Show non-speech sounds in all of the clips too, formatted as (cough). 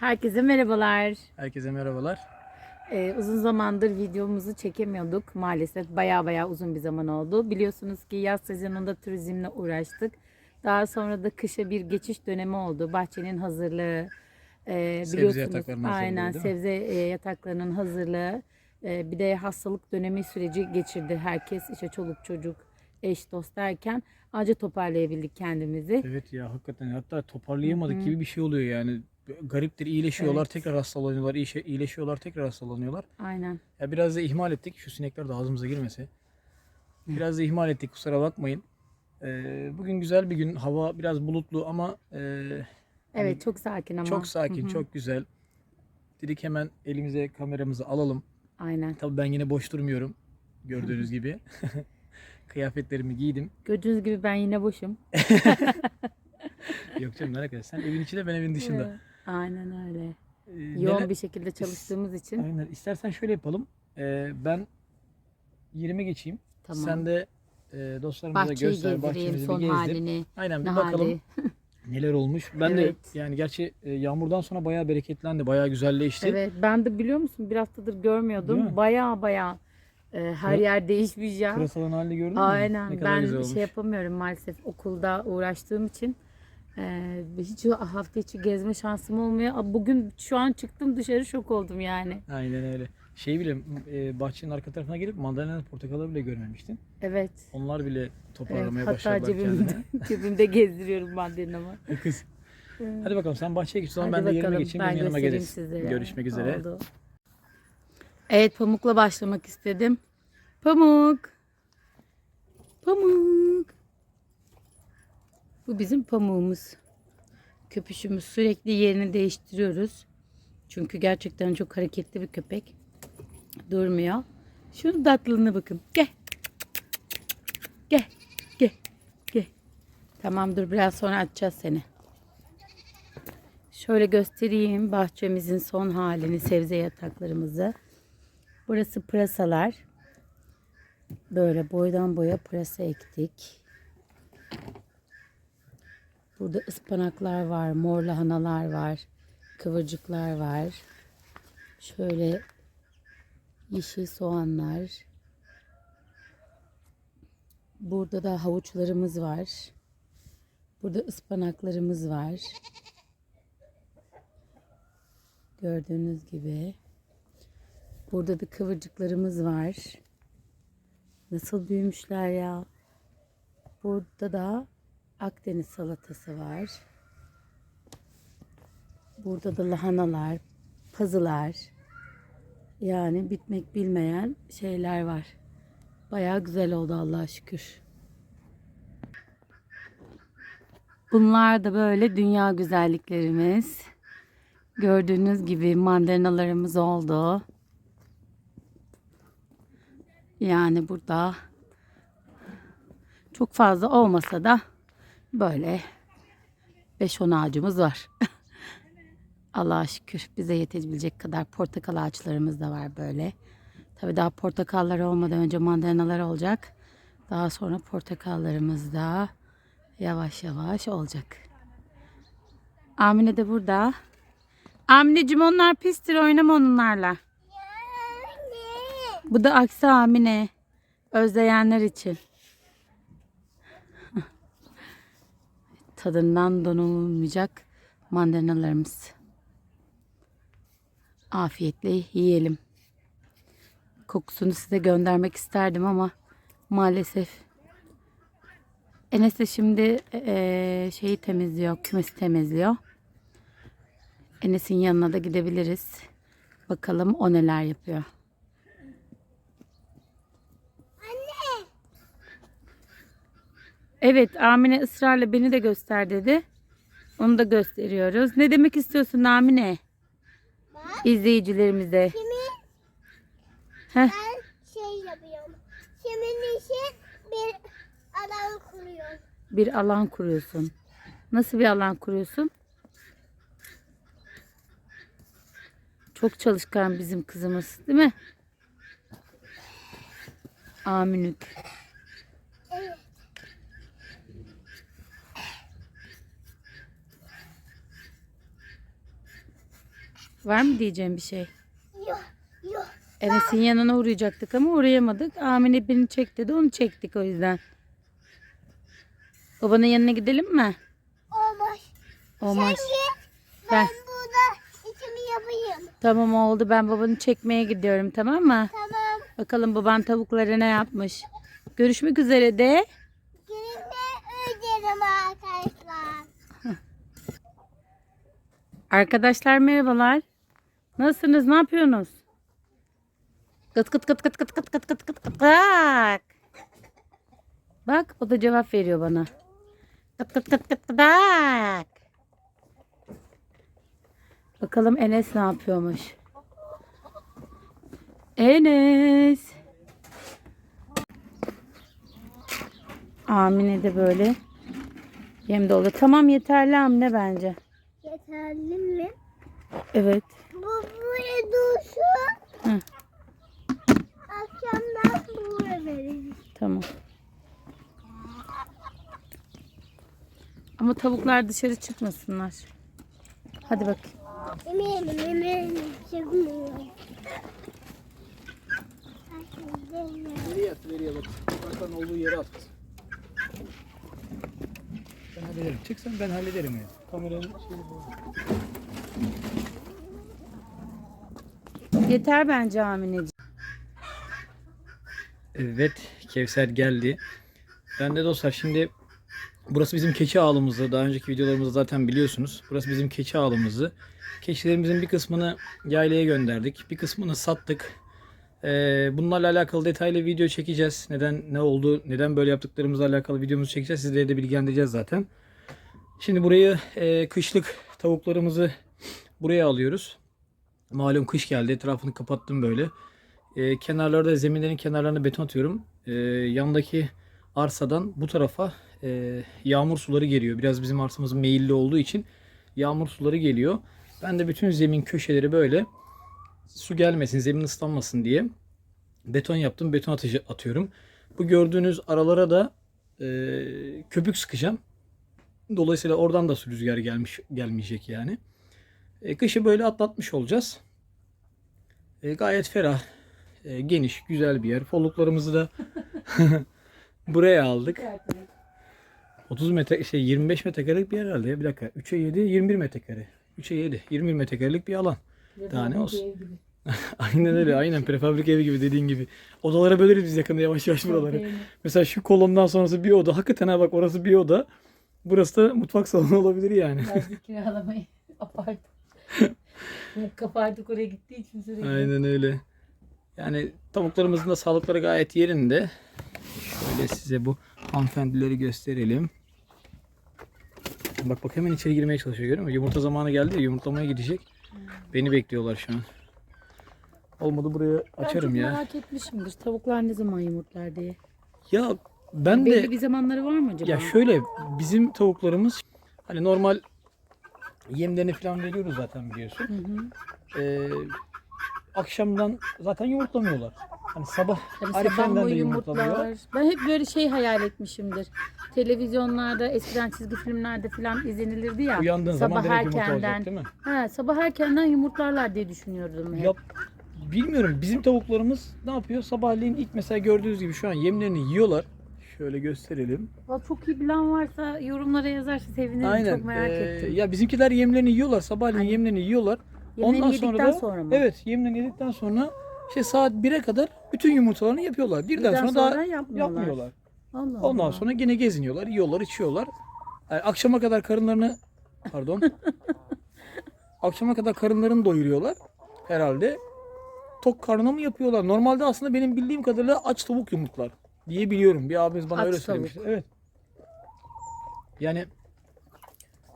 Herkese merhabalar. Herkese merhabalar. Ee, uzun zamandır videomuzu çekemiyorduk maalesef. Baya baya uzun bir zaman oldu. Biliyorsunuz ki yaz sezonunda turizmle uğraştık. Daha sonra da kışa bir geçiş dönemi oldu. Bahçenin hazırlığı. e, Sebze yataklarının hazırlığı, aynen mi? sebze e, yataklarının hazırlığı. E, bir de hastalık dönemi süreci geçirdi herkes. İşte çoluk çocuk, eş dost derken anca toparlayabildik kendimizi. Evet ya hakikaten hatta toparlayamadık gibi bir şey oluyor yani. Gariptir iyileşiyorlar Evet. tekrar hastalanıyorlar iyileşiyorlar tekrar hastalanıyorlar. Aynen. Ya biraz da ihmal ettik şu sinekler de ağzımıza girmese. Biraz da ihmal ettik kusura bakmayın. Ee, bugün güzel bir gün hava biraz bulutlu ama e, Evet çok sakin ama. çok sakin Hı hı. çok güzel. Dedik hemen elimize kameramızı alalım. Aynen. Tabii ben yine boş durmuyorum gördüğünüz (laughs) gibi. (laughs) Kıyafetlerimi giydim. Gördüğünüz gibi ben yine boşum. (laughs) Yok canım ne alakası? Sen evin içinde ben evin dışında. Evet, Aynen öyle. Ee, Yoğun neler- bir şekilde çalıştığımız için. Aynen. İstersen şöyle yapalım. Ee, ben yerime geçeyim. Tamam. Sen de e, dostlarımıza Bahçeyi göster, gezdireyim bahçemizi bir son gezdir. halini. Aynen bir Ne bakalım hali. (laughs) neler olmuş. Ben Evet. de yani gerçi e, yağmurdan sonra bayağı bereketlendi, bayağı güzelleşti. Evet ben de biliyor musun bir haftadır Değil görmüyordum. Baya baya e, her Pıra- yer değişmiş ya. Pırasaların halini gördün mü? Aynen Ne kadar ben güzel bir olmuş. şey yapamıyorum maalesef okulda uğraştığım için. E, hiç hafta içi gezme şansım olmuyor. Bugün şu an çıktım dışarı şok oldum yani. Aynen öyle. Şey bile e, bahçenin arka tarafına gelip mandalina portakalı bile görmemiştin. Evet. Onlar bile evet. toparlamaya Hatta başladılar cebimde, kendine. (laughs) cebimde gezdiriyorum mandalinamı. (laughs) Kız. Hadi bakalım sen bahçeye o zaman Hadi ben de yerime bakalım, geçeyim. ben Benim yanıma sizlere. Görüşmek üzere. Oldu. Evet pamukla başlamak istedim. Pamuk. Pamuk. Bu bizim pamuğumuz. Köpüşümüz sürekli yerini değiştiriyoruz. Çünkü gerçekten çok hareketli bir köpek. Durmuyor. Şunun tatlılığına bakın. Gel. Gel. Gel. Gel. Tamam dur biraz sonra açacağız seni. Şöyle göstereyim bahçemizin son halini, sebze yataklarımızı. Burası pırasalar. Böyle boydan boya pırasa ektik. Burada ıspanaklar var, mor lahanalar var, kıvırcıklar var. Şöyle yeşil soğanlar. Burada da havuçlarımız var. Burada ıspanaklarımız var. Gördüğünüz gibi. Burada da kıvırcıklarımız var. Nasıl büyümüşler ya. Burada da Akdeniz salatası var. Burada da lahanalar, pazılar. Yani bitmek bilmeyen şeyler var. Bayağı güzel oldu Allah'a şükür. Bunlar da böyle dünya güzelliklerimiz. Gördüğünüz gibi mandalinalarımız oldu. Yani burada çok fazla olmasa da böyle 5-10 ağacımız var. (laughs) Allah'a şükür bize yetebilecek kadar portakal ağaçlarımız da var böyle. Tabii daha portakallar olmadan önce mandalinalar olacak. Daha sonra portakallarımız da yavaş yavaş olacak. Amine de burada. Amineciğim onlar pistir oynama onlarla. Bu da aksi Amine. Özleyenler için. Tadından donulmayacak mandalinalarımız. Afiyetle yiyelim. Kokusunu size göndermek isterdim ama maalesef Enes de şimdi eee, şeyi temizliyor, kümesi temizliyor. Enes'in yanına da gidebiliriz. Bakalım o neler yapıyor. Evet, Amine ısrarla beni de göster dedi. Onu da gösteriyoruz. Ne demek istiyorsun Amine? İzleyicilerimize. Kimin Heh, ben şey yapıyorum. Kimin işi bir alan kuruyor. bir alan kuruyorsun. Nasıl bir alan kuruyorsun? Çok çalışkan bizim kızımız, değil mi? Aminük. Var mı diyeceğim bir şey? Yok yok. Enes'in yanına uğrayacaktık ama uğrayamadık. Amine beni çek dedi onu çektik o yüzden. Babanın yanına gidelim mi? Olmaz. Olmaz. Git. Ben Ben burada içimi yapayım. tamam oldu ben babanı çekmeye gidiyorum tamam mı? Tamam. Bakalım baban tavuklara ne yapmış. Görüşmek üzere de. Gelince öderim arkadaşlar. Arkadaşlar merhabalar. Nasılsınız? Ne yapıyorsunuz? Kıt kıt kıt kıt kıt kıt kıt kıt kıt kıt Bak. Bak o da cevap veriyor bana. Kıt kıt kıt kıt kıdak. Bakalım Enes ne yapıyormuş. Enes. Amine de böyle yem dolu. Tamam yeterli Amine bence. Yeterli mi? Evet. Dursun. Hı. Akşamdan buraya veririz. Tamam. Ama tavuklar dışarı çıkmasınlar. Hadi bak. Eminim eminim çıkmıyor. Nereye at, nereye bak. Bakan olduğu yere at. Ben hallederim. Çıksan ben hallederim ya. Kameranın şeyini falan. Yeter bence Amineciğim. Evet, Kevser geldi. Ben de dostlar şimdi burası bizim keçi ağlımızı. Daha önceki videolarımızda zaten biliyorsunuz. Burası bizim keçi ağlımızı. Keçilerimizin bir kısmını yaylaya gönderdik. Bir kısmını sattık. Ee, bunlarla alakalı detaylı video çekeceğiz. Neden ne oldu, neden böyle yaptıklarımızla alakalı videomuzu çekeceğiz. Sizleri de bilgilendireceğiz zaten. Şimdi burayı e, kışlık tavuklarımızı buraya alıyoruz. Malum kış geldi. Etrafını kapattım böyle. E, kenarlarda zeminlerin kenarlarına beton atıyorum. E, yandaki arsadan bu tarafa e, yağmur suları geliyor. Biraz bizim arsamız meyilli olduğu için yağmur suları geliyor. Ben de bütün zemin köşeleri böyle su gelmesin, zemin ıslanmasın diye beton yaptım. Beton atıcı atıyorum. Bu gördüğünüz aralara da e, köpük sıkacağım. Dolayısıyla oradan da su rüzgar gelmiş gelmeyecek yani. E, kışı böyle atlatmış olacağız. E, gayet ferah, e, geniş, güzel bir yer. Folluklarımızı da (laughs) buraya aldık. 30 metre şey 25 metrekarelik bir yer herhalde ya. Bir dakika. 3'e 7 21 metrekare. 3'e 7 21 metrekarelik bir alan. Daha ne olsun? (laughs) aynen öyle. Aynen prefabrik evi gibi dediğin gibi. Odalara böleriz biz yakında yavaş yavaş buraları. Mesela şu kolondan sonrası bir oda. Hakikaten ha bak orası bir oda. Burası da mutfak salonu olabilir yani. Verdik kiralamayı. (laughs) Apart. (laughs) Kapardık oraya gittiği için sürekli. Aynen öyle. Yani tavuklarımızın da sağlıkları gayet yerinde. Şöyle size bu hanımefendileri gösterelim. Bak bak hemen içeri girmeye çalışıyor görüyor musun? Yumurta zamanı geldi ya yumurtlamaya gidecek. Beni bekliyorlar şu an. Olmadı buraya Ben açarım çok ya. merak etmişimdir. Tavuklar ne zaman yumurtlar diye. Ya ben de Belli bir zamanları var mı acaba? ya şöyle bizim tavuklarımız hani normal yemlerini falan veriyoruz zaten biliyorsun. Hı hı. Ee, akşamdan zaten yumurtlamıyorlar. Hani sabah erkenden de yumurtlamıyor. yumurtlar. Ben hep böyle şey hayal etmişimdir. Televizyonlarda eskiden çizgi filmlerde falan izlenilirdi ya. Uyandığın zaman sabah direkt yumurta erkenden. olacak değil mi? Ha, sabah erkenden yumurtlarlar diye düşünüyordum hep. Ya bilmiyorum bizim tavuklarımız ne yapıyor? Sabahleyin ilk mesela gördüğünüz gibi şu an yemlerini yiyorlar. Şöyle gösterelim. Valla çok iyi bilen varsa yorumlara yazarsa sevinirim. Aynen. Çok merak Ee, ettim. Ya bizimkiler yemlerini yiyorlar. Sabahleyin Aynen. yemlerini yiyorlar. Yemlerini Ondan yedikten sonra da sonra mı? evet yemlerini yedikten sonra işte saat 1'e kadar bütün yumurtalarını yapıyorlar. Birden, Birden sonra, daha sonra yapmıyorlar. yapmıyorlar. Allah Ondan Allah. sonra gene geziniyorlar, yiyorlar, içiyorlar. Yani akşama kadar karınlarını pardon. (laughs) akşama kadar karınlarını doyuruyorlar herhalde. Tok karnına mı yapıyorlar? Normalde aslında benim bildiğim kadarıyla aç tavuk yumurtlar diye biliyorum. Bir abimiz bana öyle söylemişti. Evet. Yani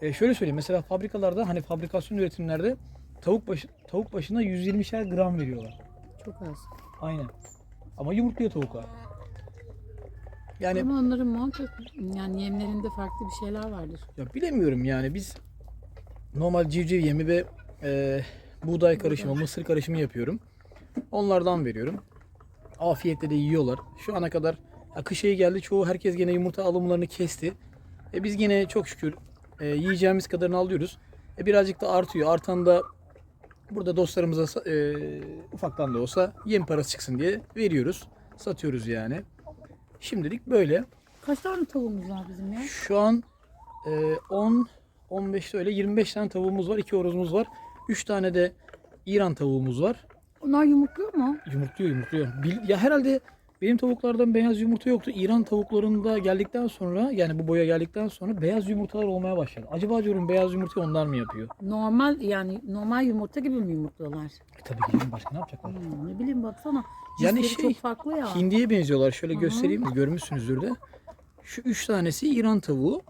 e, şöyle söyleyeyim. Mesela fabrikalarda hani fabrikasyon üretimlerde tavuk başı tavuk başına 120'şer gram veriyorlar. Çok az. Aynen. Ama yumurtluyor tavuklar. Yani Ama onların muhakkak yani yemlerinde farklı bir şeyler vardır. Ya bilemiyorum yani biz normal civciv yemi ve e, buğday karışımı, mısır karışımı yapıyorum. Onlardan veriyorum. Afiyetle de yiyorlar. Şu ana kadar kış ayı geldi çoğu herkes gene yumurta alımlarını kesti. E biz gene çok şükür e, yiyeceğimiz kadarını alıyoruz. E birazcık da artıyor. Artan da Burada dostlarımıza e, ufaktan da olsa yem parası çıksın diye veriyoruz. Satıyoruz yani. Şimdilik böyle. Kaç tane tavuğumuz var bizim ya? Şu an e, 10 15 öyle 25 tane tavuğumuz var. 2 horozumuz var. 3 tane de İran tavuğumuz var. Onlar yumurtluyor mu? Yumurtluyor yumurtluyor. Bil- ya herhalde benim tavuklardan beyaz yumurta yoktu. İran tavuklarında geldikten sonra yani bu boya geldikten sonra beyaz yumurtalar olmaya başladı. Acaba diyorum beyaz yumurtayı onlar mı yapıyor? Normal yani normal yumurta gibi mi yumurtluyorlar? E, tabii ki canım, başka ne yapacaklar? Hmm, ne bileyim baksana. Yani Cinsleri şey, çok farklı ya. Hindiye benziyorlar. Şöyle hı. göstereyim. Görmüşsünüzdür de. Şu üç tanesi İran tavuğu.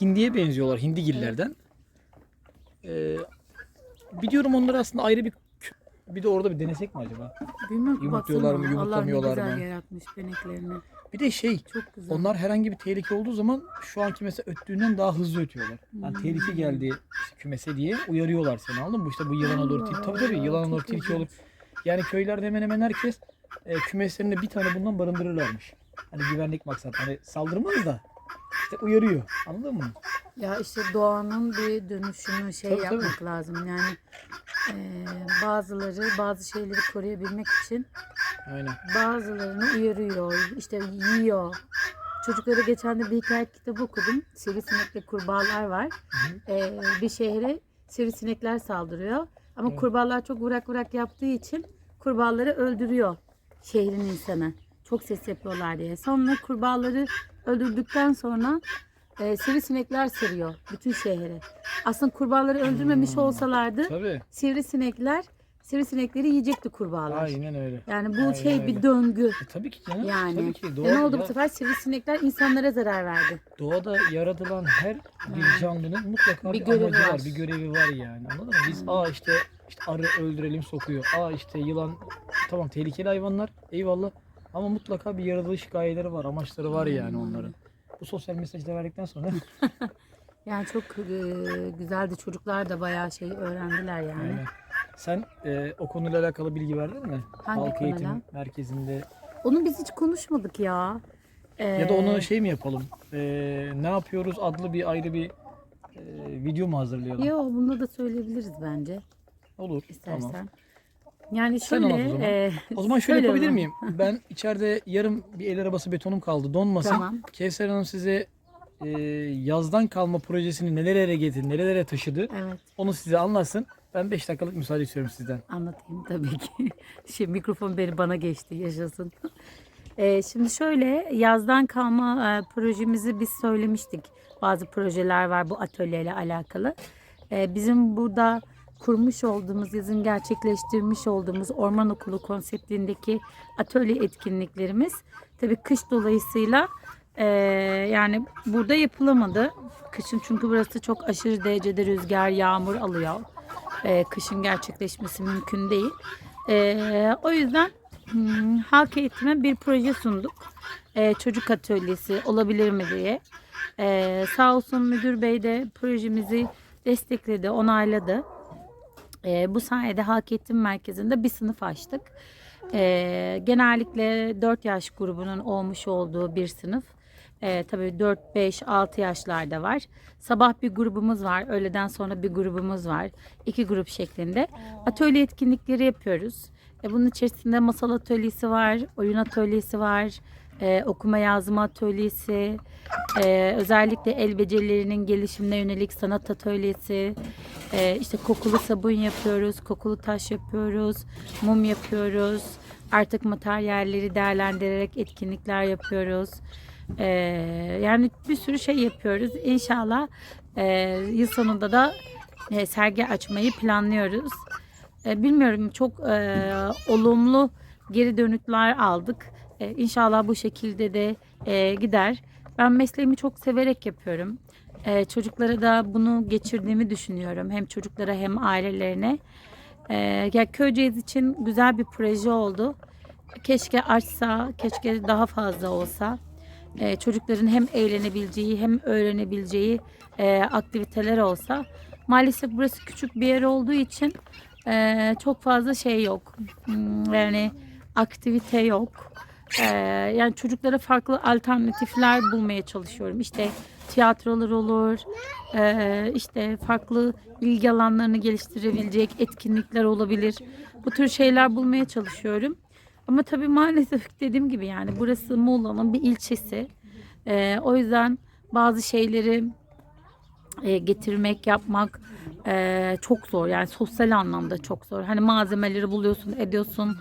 Hindiye benziyorlar. Hindigillerden. Ee, biliyorum onları aslında ayrı bir bir de orada bir denesek mi acaba? Bilmiyorum ki Yumurtluyorlar baksana. mı, yumurtlamıyorlar Allah ne mı? güzel yaratmış beneklerini. Bir de şey Çok güzel. onlar herhangi bir tehlike olduğu zaman şu anki mesela öttüğünden daha hızlı ötüyorlar. Yani Hmm. tehlike geldi işte kümese diye uyarıyorlar seni anladın mı? Bu işte bu yılan olur, Allah til- tabii tabii Allah, yılan çok olur, tilki olur. ilginç. Yani köylerde hemen hemen herkes e, kümeslerinde bir tane bundan barındırırlarmış. Hani güvenlik maksat. Hani saldırmaz da işte uyarıyor. Anladın mı? Ya işte doğanın bir dönüşümü şey Tabii, yapmak lazım. Yani e, bazıları bazı şeyleri koruyabilmek için Aynen. bazılarını uyarıyor, işte yiyor. Çocuklara geçen de bir hikaye kitabı okudum. Sivrisinekli kurbağalar var. E, bir şehre sivrisinekler saldırıyor. Ama kurbağalar çok vurak vurak yaptığı için kurbağaları öldürüyor şehrin insanı. Çok ses yapıyorlar diye. Sonra kurbağaları öldürdükten sonra e, sivrisinekler seriyor bütün şehre. Aslında kurbağaları öldürmemiş Hmm. olsalardı Tabii. sivrisinekler sivrisinekleri yiyecekti kurbağalar. Aynen öyle. Yani bu Aynen şey öyle. bir döngü. E, tabii ki canım. Yani. Tabii ki. E Doğa, ne oldu bu sefer? Sivrisinekler insanlara zarar verdi. Doğada yaratılan her bir canlının mutlaka Bir bir, görevi amacı var. var. bir görevi var yani. Anladın mı? Biz aa işte işte arı öldürelim sokuyor. Aa işte yılan tamam tehlikeli hayvanlar eyvallah ama mutlaka bir yaratılış gayeleri var, amaçları var yani onların. Bu sosyal mesajı da verdikten sonra (laughs) Yani çok e, güzeldi. Çocuklar da bayağı şey öğrendiler yani. Aynen. Sen e, o konuyla alakalı bilgi verdin mi? Hangi Halk eğitim konuyla? merkezinde Onu biz hiç konuşmadık ya. ya da Ee, onu şey mi yapalım? E, ne yapıyoruz adlı bir ayrı bir e, video mu hazırlayalım? Yo bunu da söyleyebiliriz bence Olur. istersen. Tamam. Yani Sen şöyle. anlat o zaman. e, O zaman şöyle yapabilir miyim? Ben içeride yarım bir el arabası betonum kaldı. Donmasın. Tamam. Kevser Hanım size e, yazdan kalma projesini nelere getirdi, nerelere taşıdı Evet onu size anlatsın. Ben 5 dakikalık müsaade istiyorum sizden. anlatayım tabii ki. (laughs) Şimdi mikrofon beni bana geçti yaşasın. Ee, şimdi şöyle yazdan kalma e, projemizi biz söylemiştik. Bazı projeler var bu atölyeyle alakalı. Ee, bizim burada kurmuş olduğumuz, yazın gerçekleştirmiş olduğumuz orman okulu konseptindeki atölye etkinliklerimiz tabii kış dolayısıyla e, yani burada yapılamadı. Kışın çünkü burası çok aşırı derecede rüzgar, yağmur alıyor. Ee, kışın gerçekleşmesi mümkün değil. Ee, o yüzden hmm, halk eğitime bir proje sunduk. Ee, çocuk atölyesi olabilir mi diye. Ee, sağ olsun müdür bey de projemizi destekledi, onayladı. Ee, bu sayede halk eğitim merkezinde bir sınıf açtık. Ee, genellikle 4 yaş grubunun olmuş olduğu bir sınıf. Ee, tabii 4, 5, 6 yaşlarda var. Sabah bir grubumuz var. Öğleden sonra bir grubumuz var. İki grup şeklinde. Atölye etkinlikleri yapıyoruz. E, bunun içerisinde masal atölyesi var, oyun atölyesi var, e, okuma yazma atölyesi, e, özellikle el becerilerinin gelişimine yönelik sanat atölyesi, e, işte kokulu sabun yapıyoruz, kokulu taş yapıyoruz, mum yapıyoruz. Artık materyalleri değerlendirerek etkinlikler yapıyoruz. E, yani bir sürü şey yapıyoruz. İnşallah e, yıl sonunda da e, sergi açmayı planlıyoruz. E, bilmiyorum çok e, olumlu geri dönütler aldık. E, inşallah bu şekilde de e, gider. Ben mesleğimi çok severek yapıyorum. E, çocuklara da bunu geçirdiğimi düşünüyorum. Hem çocuklara hem ailelerine. E, ya Köyceğiz için güzel bir proje oldu. Keşke açsa, keşke daha fazla olsa. E, çocukların hem eğlenebileceği hem öğrenebileceği e, aktiviteler olsa. Maalesef burası küçük bir yer olduğu için e, çok fazla şey yok. Hmm, Yani aktivite yok. E, yani çocuklara farklı alternatifler bulmaya çalışıyorum. İşte tiyatrolar olur, e, işte farklı ilgi alanlarını geliştirebilecek etkinlikler olabilir. Bu tür şeyler bulmaya çalışıyorum. Ama tabii maalesef (laughs) dediğim gibi yani burası Muğla'nın bir ilçesi. E, o yüzden bazı şeyleri e, getirmek, yapmak e, çok zor. Yani sosyal anlamda çok zor. Hani malzemeleri buluyorsun, ediyorsun.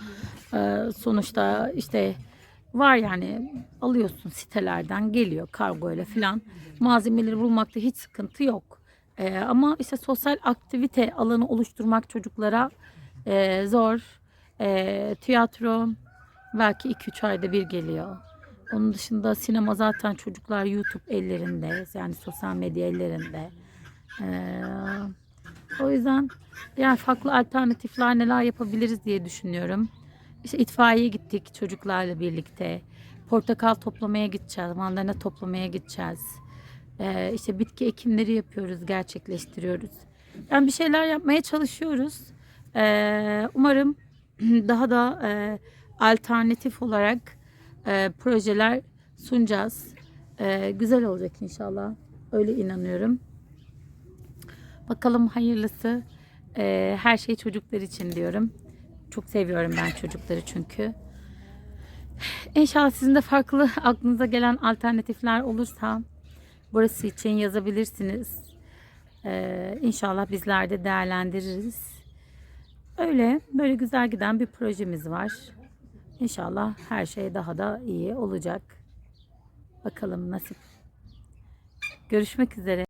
E, sonuçta işte var yani alıyorsun sitelerden geliyor kargo ile filan. Malzemeleri bulmakta hiç sıkıntı yok. E, ama işte sosyal aktivite alanı oluşturmak çocuklara e, zor. E, tiyatro belki 2-3 ayda bir geliyor. Onun dışında sinema zaten çocuklar YouTube ellerinde yani sosyal medya ellerinde. Ee, o yüzden yani farklı alternatifler neler yapabiliriz diye düşünüyorum. İşte itfaiyeye gittik çocuklarla birlikte. Portakal toplamaya gideceğiz, mandalina toplamaya gideceğiz. Ee, işte bitki ekimleri yapıyoruz, gerçekleştiriyoruz. Yani bir şeyler yapmaya çalışıyoruz. Ee, umarım (clears throat) daha da e, alternatif olarak e, projeler sunacağız. E, güzel olacak inşallah. Öyle inanıyorum. Bakalım hayırlısı. E, her şey çocuklar için diyorum. Çok seviyorum ben çocukları çünkü. İnşallah sizin de farklı aklınıza gelen alternatifler olursa burası için yazabilirsiniz. E, inşallah bizler de değerlendiririz. Öyle böyle güzel giden bir projemiz var. İnşallah her şey daha da iyi olacak. Bakalım nasip. Görüşmek üzere.